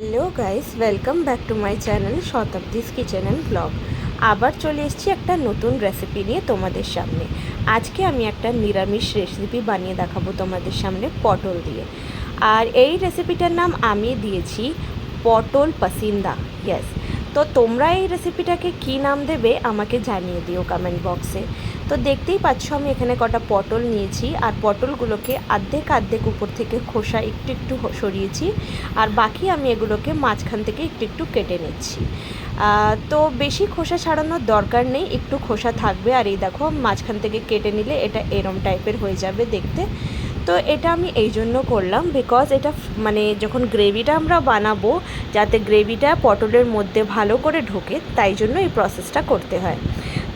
Hello guys welcome back to my channel Shatabdi's kitchen and blog আবার চলে এসেছি একটা নতুন রেসিপি নিয়ে তোমাদের সামনে। আজকে আমি একটা নিরামিষ রেসিপি বানিয়ে দেখাবো তোমাদের সামনে পটল দিয়ে। আর এই রেসিপিটার নাম আমি দিয়েছি পটল পাসিন্দা। ইয়েস তো তোমরা এই রেসিপিটাকে কী নাম দেবে আমাকে জানিয়ে দিও কমেন্ট বক্সে তো দেখতেই পাচ্ছ আমি এখানে কটা পটল নিয়েছি আর পটলগুলোকে আর্ধেক আর্ধেক উপর থেকে খোসা একটু একটু সরিয়েছি আর বাকি আমি এগুলোকে মাঝখান থেকে একটু একটু কেটে নিচ্ছি। তো বেশি খোসা ছাড়ানোর দরকার নেই, একটু খোসা থাকবে আর এই দেখো মাঝখান থেকে কেটে নিলে এটা এরম টাইপের হয়ে যাবে দেখতে। তো এটা আমি এই জন্য করলাম বিকজ এটা মানে যখন গ্রেভিটা আমরা বানাবো, যাতে গ্রেভিটা পটলের মধ্যে ভালো করে ঢোকে, তাই জন্য এই প্রসেসটা করতে হয়।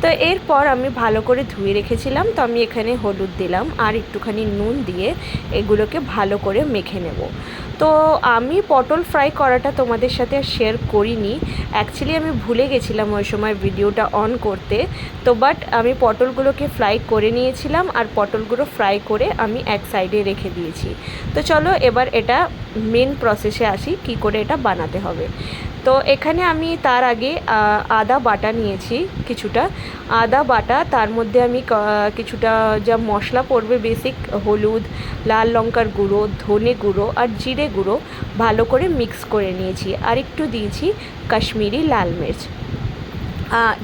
তো এরপর আমি ভালো করে ধুয়ে রেখেছিলাম, তো আমি এখানে হলুদ দিলাম আর একটুখানি নুন দিয়ে এগুলোকে ভালো করে মেখে নেব। তো আমি পটল ফ্রাই করাটা তোমাদের সাথে শেয়ার করিনি। অ্যাকচুয়ালি আমি ভুলে গেছিলাম ওই সময় ভিডিওটা অন করতে। তো বাট আমি পটলগুলোকে ফ্রাই করে নিয়েছিলাম আর পটলগুলো ফ্রাই করে আমি এক সাইডে রেখে দিয়েছি। তো চলো এবার এটা মেন প্রসেসে আসি, কি করে এটা বানাতে হবে। তো এখানে আমি তার আগে আদা বাটা নিয়েছি কিছুটা। আদা বাটা, তার মধ্যে আমি কিছুটা যা মশলা পড়বে বেসিক হলুদ, লাল লঙ্কার গুঁড়ো, ধনে গুঁড়ো আর জিরে গুঁড়ো ভালো করে মিক্স করে নিয়েছি। আর একটু দিয়েছি কাশ্মীরি লাল মির্চ।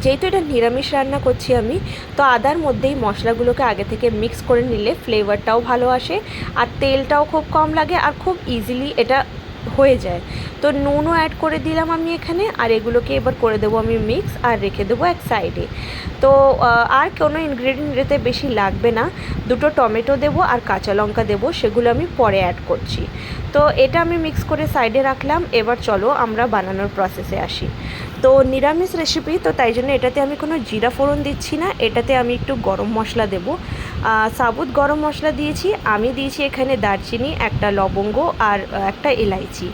যেহেতু এটা নিরামিষ রান্না করছি আমি, তো আদার মধ্যেই মশলাগুলোকে আগে থেকে মিক্স করে নিলে ফ্লেভারটাও ভালো আসে, আর তেলটাও খুব কম লাগে, আর খুব ইজিলি এটা হয়ে যায়। তো নুনও অ্যাড করে দিলাম আমি এখানে, আর এগুলোকে এবার করে দেবো আমি মিক্স আর রেখে দেবো এক সাইডে তো আর কোনো ইনগ্রেডিয়েন্ট বেশি লাগবে না। দুটো টমেটো দেবো আর কাঁচা লঙ্কা দেবো, সেগুলো আমি পরে অ্যাড করছি। তো এটা আমি মিক্স করে সাইডে রাখলাম। এবার চলো আমরা বানানোর প্রসেসে আসি। তো নিরামিষ রেসিপি তো তাই জন্য এটাতে আমি কোনো জিরা ফোড়ন দিচ্ছি না। এটাতে আমি একটু গরম মশলা দেবো। সাবুত গরম মশলা দিয়েছি, আমি দিয়েছি এখানে দারচিনি, একটা লবঙ্গ আর একটা এলাইচি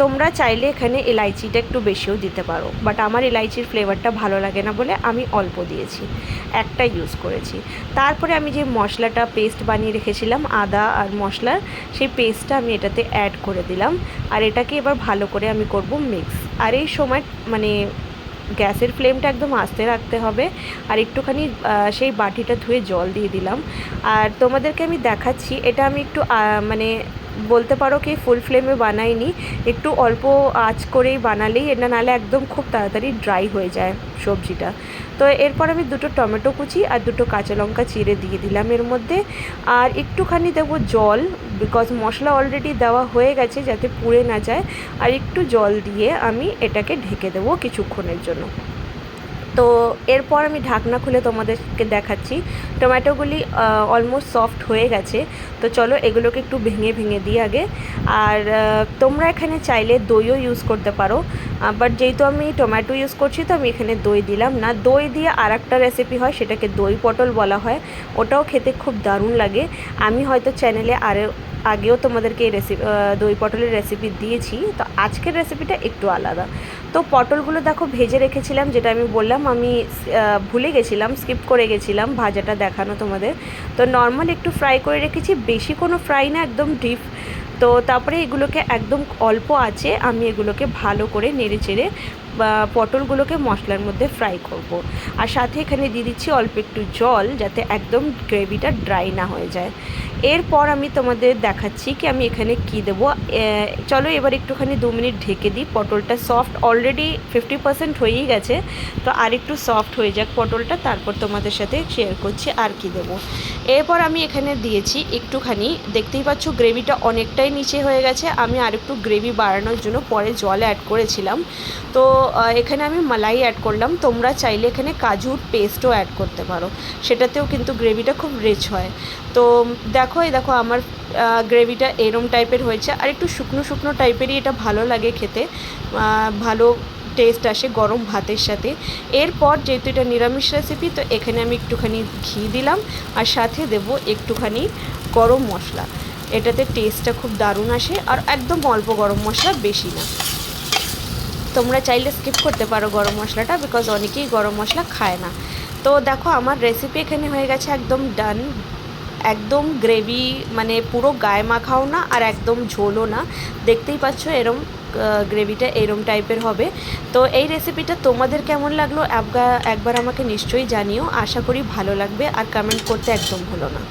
তোমরা চাইলে এখানে এলাইচিটা একটু বেশিও দিতে পারো বাট আমার এলাইচির ফ্লেভারটা ভালো লাগে না বলে আমি অল্প দিয়েছি, একটা ইউজ করেছি। তারপরে আমি যে মশলাটা পেস্ট বানিয়ে রেখেছিলাম, আদা আর মশলার সেই পেস্টটা আমি এটাতে অ্যাড করে দিলাম, আর এটাকে এবার ভালো করে আমি করব মিক্স আর এই সময় মানে গ্যাসের ফ্লেমটা একদম আস্তে রাখতে হবে। আর একটুখানি সেই বাটিটা ধুয়ে জল দিয়ে দিলাম। আর তোমাদেরকে আমি দেখাচ্ছি, এটা আমি একটু মানে বলতে পারো কি ফুল ফ্লেমে বানাইনি। একটু অল্প আঁচ করেই বানালেই এটা নাহলে একদম খুব তাড়াতাড়ি ড্রাই হয়ে যায় সবজিটা। তো এরপর আমি দুটো টমেটো কুচি আর দুটো কাঁচা লঙ্কা চিড়ে দিয়ে দিলাম এর মধ্যে। আর একটুখানি দেবো জল বিকজ মশলা অলরেডি দেওয়া হয়ে গেছে যাতে পুড়ে না যায়। আর একটু জল দিয়ে আমি এটাকে ঢেকে দেবো কিছুক্ষণের জন্য। তো এরপর আমি ঢাকনা খুলে তোমাদেরকে দেখাচ্ছি। টমেটোগুলি অলমোস্ট সফট হয়ে গেছে। তো চলো এগুলোকে একটু ভেঙে ভেঙে দিই আগে। আর তোমরা এখানে চাইলে দইও ইউজ করতে পারো। বাট যেহেতু আমি টমেটো ইউজ করছি, তো আমি এখানে দই দিলাম। না, দই দিয়ে আর একটা রেসিপি হয়, সেটাকে দই পটল বলা হয়। ওটাও খেতে খুব দারুণ লাগে। আমি হয়তো চ্যানেলে আরও আগেও তোমাদেরকে এই রেসিপি দই পটলের রেসিপি দিয়েছি, তো আজকের রেসিপিটা একটু আলাদা। তো পটলগুলো দেখো, ভেজে রেখেছিলাম, যেটা আমি বললাম, আমি ভুলে গেছিলাম স্কিপ করে গেছিলাম, ভাজাটা দেখানো তোমাদের। তো নর্মাল একটু ফ্রাই করে রেখেছি, বেশি কোনো ফ্রাই না, একদম ডিপ তো তারপরে এগুলোকে একদম অল্প আছে আমি এগুলোকে ভালো করে নেড়ে চেড়ে পটলগুলোকে মশলার মধ্যে ফ্রাই করব। আর সাথে এখানে দিয়ে দিচ্ছি অল্প একটু জল, যাতে একদম গ্রেভিটা ড্রাই না হয়ে যায়। এরপর আমি তোমাদের দেখাচ্ছি কি আমি এখানে কি দেবো। চলো এবার একটুখানি দু মিনিট ঢেকে দিই। পটলটা সফট অলরেডি ফিফটি পার্সেন্ট হয়েই গেছে। তো আর একটু সফট হয়ে যাক পটলটা, তারপর তোমাদের সাথে শেয়ার করছি আর কি দেবো। এরপর আমি এখানে দিয়েছি একটুখানি, দেখতেই পাচ্ছ গ্রেভিটা অনেকটাই নিচে হয়ে গেছে। আমি আর একটু গ্রেভি বাড়ানোর জন্য পরে জল অ্যাড করেছিলাম। তো এখানে আমি মালাই অ্যাড করলাম। তোমরা চাইলে এখানে কাজুর পেস্টও অ্যাড করতে পারো। সেটাতেও কিন্তু গ্রেভিটা খুব রিচ হয়। তো দেখো, এই দেখো, আমার গ্রেভিটা এরম টাইপের হয়েছে। আর একটু শুকনো শুকনো টাইপেরই এটা ভালো লাগে খেতে। ভালো টেস্ট আসে গরম ভাতের সাথে। এরপর যেহেতু এটা নিরামিষ রেসিপি তো এখানে আমি একটুখানি ঘি দিলাম। আর সাথে দেব একটুখানি গরম মশলা। এটাতে টেস্টটা খুব দারুণ আসে। আর একদম অল্প গরম মশলা, বেশি না। তোমরা চাইলে স্কিপ করতে পারো গরম মশলাটা বিকজ অনেকেই গরম মশলা খায় না। তো দেখো, আমার রেসিপি এখানে হয়ে গেছে একদম ডান একদম গ্রেভি মানে পুরো গায়ে মাখাও না আর একদম ঝোলও না। দেখতেই পাচ্ছ এরম গ্রেভিটা এরম টাইপের হবে। তো এই রেসিপিটা তোমাদের কেমন লাগল? একবার আমাকে নিশ্চয়ই জানিও। আশা করি ভালো লাগবে আর কমেন্ট করতে একদম ভুলো না।